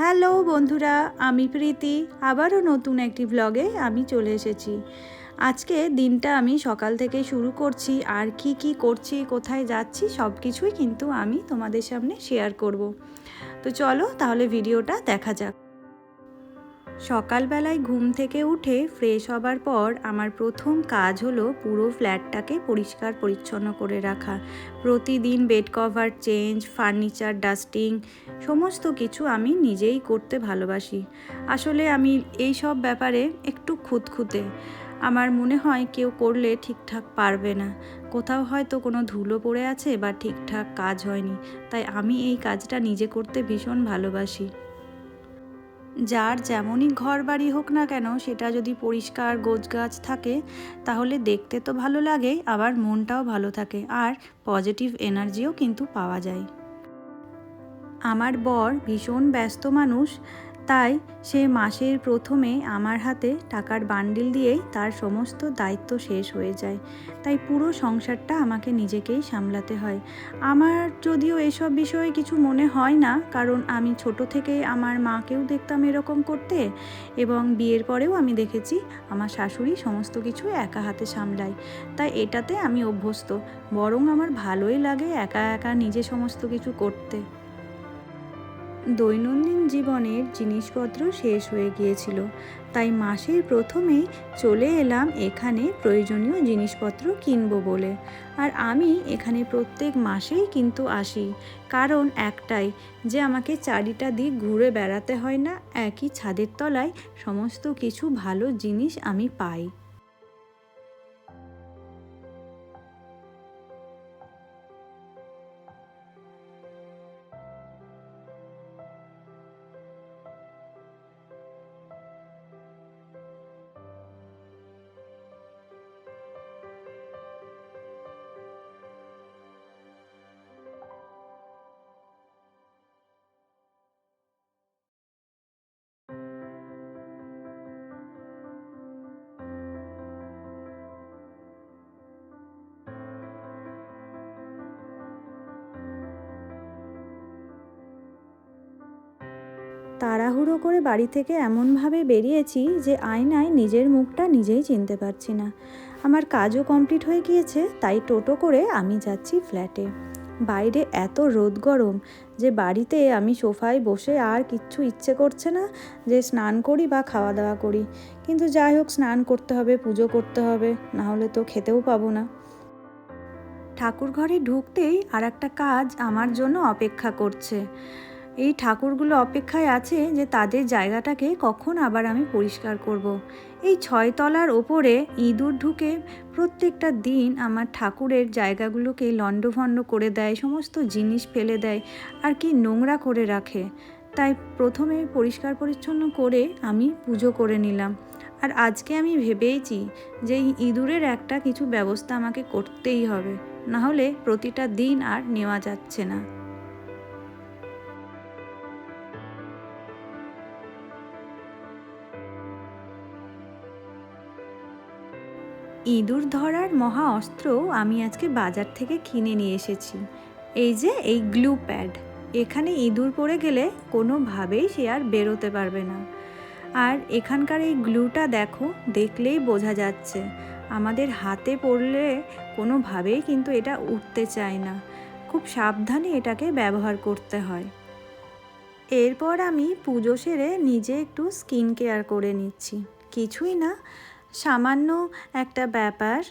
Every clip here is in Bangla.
হ্যালো বন্ধুরা, আমি প্রীতি। আবারও নতুন একটি ব্লগে আমি চলে এসেছি। আজকে দিনটা আমি সকাল থেকে শুরু করছি, আর কি কি করছি, কোথায় যাচ্ছি সব কিছুই কিন্তু আমি তোমাদের সামনে শেয়ার করব। তো চলো তাহলে ভিডিওটা দেখা যাক। সকালবেলায় ঘুম থেকে উঠে ফ্রেশ হবার পর আমার প্রথম কাজ হলো পুরো ফ্ল্যাটটাকে পরিষ্কার পরিচ্ছন্ন করে রাখা। প্রতিদিন bed cover change furniture dusting সমস্ত কিছু আমি নিজেই করতে ভালোবাসি। আসলে আমি এই সব ব্যাপারে একটু খুঁতখুঁতে। আমার মনে হয় কেউ করলে ঠিকঠাক পারবে না। কোথাও হয়তো কোনো ধুলো পড়ে আছে বা ঠিকঠাক কাজ হয়নি। তাই আমি এই কাজটা নিজে করতে ভীষণ ভালোবাসি। যার যেমনই ঘর বাড়ি হোক না কেন, সেটা যদি পরিষ্কার গোছগাছ থাকে, তাহলে দেখতে তো ভালো লাগে, আবার মনটাও ভালো থাকে, আর পজিটিভ এনার্জিও কিন্তু পাওয়া যায়। আমার বর ভীষণ ব্যস্ত মানুষ তাই সে মাসের প্রথমে আমার হাতে টাকার বান্ডিল দিয়েই তার সমস্ত দায়িত্ব শেষ হয়ে যায়। তাই পুরো সংসারটা আমাকে নিজেকেই সামলাতে হয়। আমার যদিও এসব বিষয়ে কিছু মনে হয় না, কারণ আমি ছোট থেকে আমার মাকেও দেখতাম এরকম করতে এবং বিয়ের পরেও আমি দেখেছি আমার শাশুড়ি সমস্ত কিছু একা হাতে সামলায়। তাই এটাতে আমি অভ্যস্ত, বরং আমার ভালোই লাগে একা একা নিজে সমস্ত কিছু করতে। দৈনন্দিন জীবনের জিনিসপত্র শেষ হয়ে গিয়েছিল। তাই মাসের প্রথমেই চলে এলাম এখানে প্রয়োজনীয় জিনিসপত্র কিনবো বলে। আর আমি এখানে প্রত্যেক মাসেই কিন্তু আসি। কারণ একটাই, যে আমাকে চারিটা দিক ঘুরে বেড়াতে হয় না, একই ছাদের তলায় সমস্ত কিছু ভালো জিনিস আমি পাই। তাড়াহুড়ো করে বাড়ি থেকে এমনভাবে বেরিয়েছি যে আয়নায় নিজের মুখটা নিজেই চিনতে পারছি না। আমার কাজও কমপ্লিট হয়ে গিয়েছে, তাই টোটো করে আমি যাচ্ছি ফ্ল্যাটে। বাইরে এত রোদ গরম যে বাড়িতে আমি সোফায় বসে আর কিচ্ছু ইচ্ছে করছে না যে স্নান করি বা খাওয়া দাওয়া করি। কিন্তু যাই হোক, স্নান করতে হবে, পুজো করতে হবে, না হলে তো খেতেও পাবো না। ঠাকুর ঘরে ঢুকতেই আর একটা কাজ আমার জন্য অপেক্ষা করছে। এই ঠাকুরগুলো অপেক্ষায় আছে যে তাদের জায়গাটাকে কখন আবার আমি পরিষ্কার করব। এই ছয়তলার ওপরে ইঁদুর ঢুকে প্রত্যেকটা দিন আমার ঠাকুরের জায়গাগুলোকে লণ্ডভণ্ড করে দেয়, সমস্ত জিনিস ফেলে দেয় আর কি নোংরা করে রাখে। তাই প্রথমে পরিষ্কার পরিচ্ছন্ন করে আমি পুজো করে নিলাম। আর আজকে আমি ভেবেইছি যে ইঁদুরের একটা কিছু ব্যবস্থা আমাকে করতেই হবে। না হলে প্রতিটা দিন আর নেওয়া যাচ্ছে না। ইঁদুর ধরার মহা অস্ত্র আমি আজকে বাজার থেকে কিনে নিয়ে এসেছি। এই যে এই গ্লু প্যাড। এখানে ইঁদুর পড়ে গেলে কোনোভাবেই সে আর বেরোতে পারবে না। আর এখানকার এই গ্লুটা দেখো, দেখলেই বোঝা যাচ্ছে। আমাদের হাতে পড়লে কোনোভাবেই কিন্তু এটা উঠতে চায় না। খুব সাবধানে এটাকে ব্যবহার করতে হয়। এরপর আমি পুজো সেরে নিজে একটু স্কিন কেয়ার করে নিচ্ছি। কিছুই না সামান্য একটা ব্যাপার,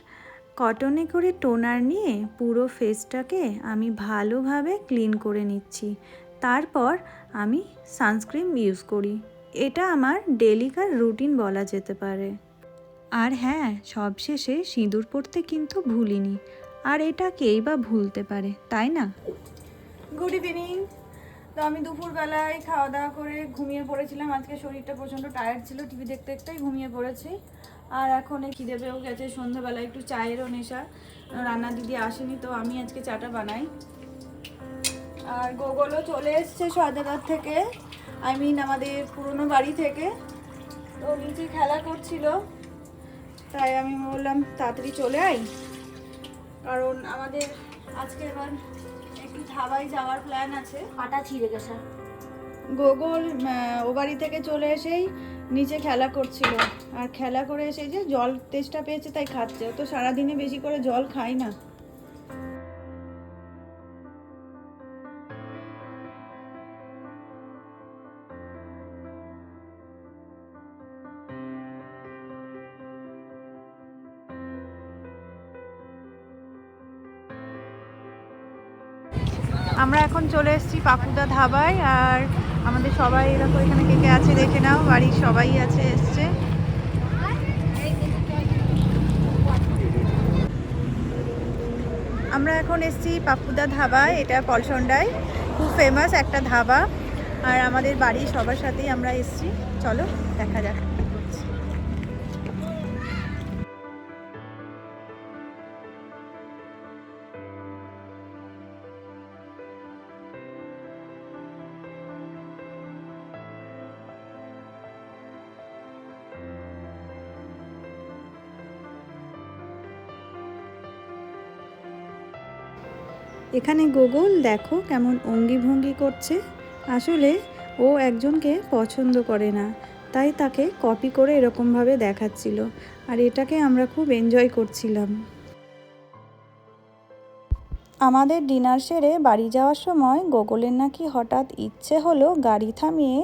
কটনে করে টোনার নিয়ে পুরো ফেসটাকে আমি ভালোভাবে ক্লিন করে নিচ্ছি। তারপর আমি সানস্ক্রিন ইউজ করি। এটা আমার ডেলিকার রুটিন বলা যেতে পারে। আর হ্যাঁ সবশেষে সিঁদুর পরতে কিন্তু ভুলিনি। আর এটা কেই বা ভুলতে পারে, তাই না? গুড ইভিনিং তো আমি দুপুরবেলায় খাওয়া দাওয়া করে ঘুমিয়ে পড়েছিলাম। আজকে শরীরটা প্রচণ্ড টায়ার্ড ছিল টিভি দেখতে দেখতেই ঘুমিয়ে পড়েছি। আর এখন এই খিদে পেয়েও গেছে সন্ধ্যাবেলায় একটু চায়েরও নেশা। রান্না দিদি আসেনি তো আমি আজকে চাটা বানাই। আর গোগলও চলে এসছে সয়দাঘাট থেকে আই মিন আমাদের পুরনো বাড়ি থেকে। তো নিচে খেলা করছিল তাই আমি বললাম তাড়াতাড়ি চলে আই কারণ আমাদের আজকে এবার একটু ধাবায় যাওয়ার প্ল্যান আছে। পাটা ছিঁড়ে গেছে। গোগল ও বাড়ি থেকে চলে এসেই নিচে খেলা করছিল। আর খেলা করে এসে যে জল তেষ্টা পেয়েছে তাই খাচ্ছে। ও তো সারাদিনে বেশি করে জল খায় না। আমরা এখন চলে এসেছি পাপুদা ধাবায়। আর আমাদের সবাই এরকম এখানে কে কে আছে দেখে নাও, বাড়ির সবাই আছে, এসছে। আমরা এখন এসছি পাপুদা ধাবায় এটা পলসন্ডায়, খুব ফেমাস একটা ধাবা। আর আমাদের বাড়ি সবার সাথেই আমরা এসছি। চলো, দেখা যাক। এখানে গুগল দেখো কেমন অঙ্গি ভঙ্গি করছে। আসলে ও একজনকে পছন্দ করে না, তাই তাকে কপি করে এরকমভাবে দেখাচ্ছিল, আর এটাকে আমরা খুব এনজয় করছিলাম। আমাদের ডিনার সেরে বাড়ি যাওয়ার সময় গোগলের নাকি হঠাৎ ইচ্ছে হলো গাড়ি থামিয়ে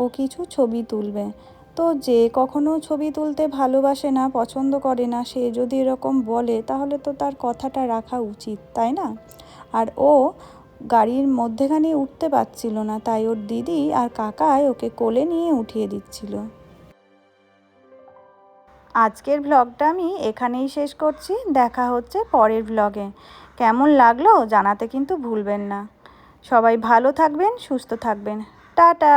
ও কিছু ছবি তুলবে। তো যে কখনো ছবি তুলতে ভালোবাসে না, পছন্দ করে না, সে যদি এরকম বলে, তাহলে তো তার কথাটা রাখা উচিত, তাই না? আর ও গাড়ির মধ্যেখানে উঠতে পারছিল না, তাই ওর দিদি আর কাকায় ওকে কোলে নিয়ে উঠিয়ে দিচ্ছিল। আজকের ভ্লগটা আমি এখানেই শেষ করছি, দেখা হচ্ছে পরের ভ্লগে কেমন লাগল জানাতে কিন্তু ভুলবেন না। সবাই ভালো থাকবেন, সুস্থ থাকবেন। টাটা!